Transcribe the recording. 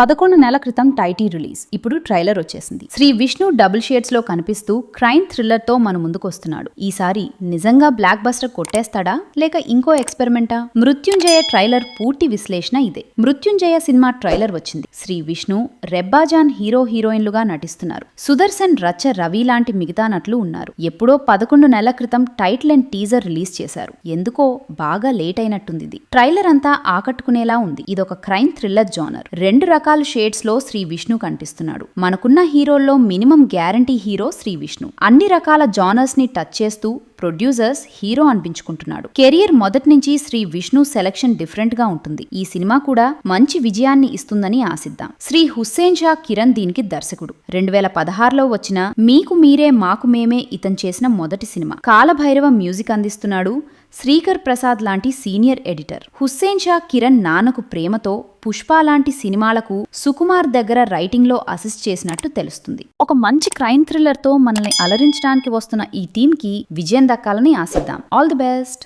పదకొండు నెలల క్రితం టైటీ రిలీజ్. ఇప్పుడు ట్రైలర్ వచ్చేసింది. శ్రీ విష్ణు డబుల్ షేడ్స్లో కనిపిస్తూ క్రైమ్ థ్రిల్లర్తో మన ముందుకు వస్తున్నాడు. ఈసారి నిజంగా బ్లాక్ బస్టర్ కొట్టేస్తాడా? లేక ఇంకో ఎక్స్పెరిమెంటా? మృత్యుంజయ ట్రైలర్ పూర్తి విశ్లేషణ ఇదే. మృత్యుంజయ సినిమా ట్రైలర్ వచ్చింది. శ్రీ విష్ణు రెబ్బాజాన్ హీరో హీరోయిన్లుగా నటిస్తున్నారు. సుదర్శన్ రచ్చ రవి లాంటి మిగతా నటులు ఉన్నారు. ఎప్పుడో పదకొండు నెలల క్రితం టైటిల్ అండ్ టీజర్ రిలీజ్ చేశారు. ఎందుకో బాగా లేట్ అయినట్టుంది ఇది ట్రైలర్ అంతా ఆకట్టుకునేలా ఉంది. ఇదొక క్రైమ్ థ్రిల్లర్ జానర్. రెండు రకాల షేడ్స్లో శ్రీ విష్ణు కనిపిస్తున్నాడు. మనకున్న హీరోల్లో minimum guarantee hero Sri Vishnu. అన్ని రకాల జానర్స్ని టచ్ చేస్తూ ప్రొడ్యూసర్స్ హీరో అనిపించుకుంటున్నాడు. కెరియర్ మొదటి నుంచి శ్రీ విష్ణు సెలక్షన్ డిఫరెంట్గా ఉంటుంది. ఈ సినిమా కూడా మంచి విజయాన్ని ఇస్తుందని ఆశిద్దాం. శ్రీ హుస్సేన్ షా కిరణ్ దీనికి దర్శకుడు. రెండు వేల పదహారులో వచ్చిన మీకు మీరే మాకు మేమే ఇతను చేసిన మొదటి సినిమా. కాలభైరవ మ్యూజిక్ అందిస్తున్నాడు శ్రీకర్ ప్రసాద్ లాంటి సీనియర్ ఎడిటర్. హుస్సేన్ షా కిరణ్ నాన్నకు ప్రేమతో పుష్ప లాంటి సినిమాలకు సుకుమార్ దగ్గర రైటింగ్లో అసిస్ట్ చేసినట్టు తెలుస్తుంది. ఒక మంచి క్రైమ్ థ్రిల్లర్తో మనల్ని అలరించడానికి వస్తున్న ఈ టీమ్కి విజయం దక్కాలని ఆశిద్దాం. All the best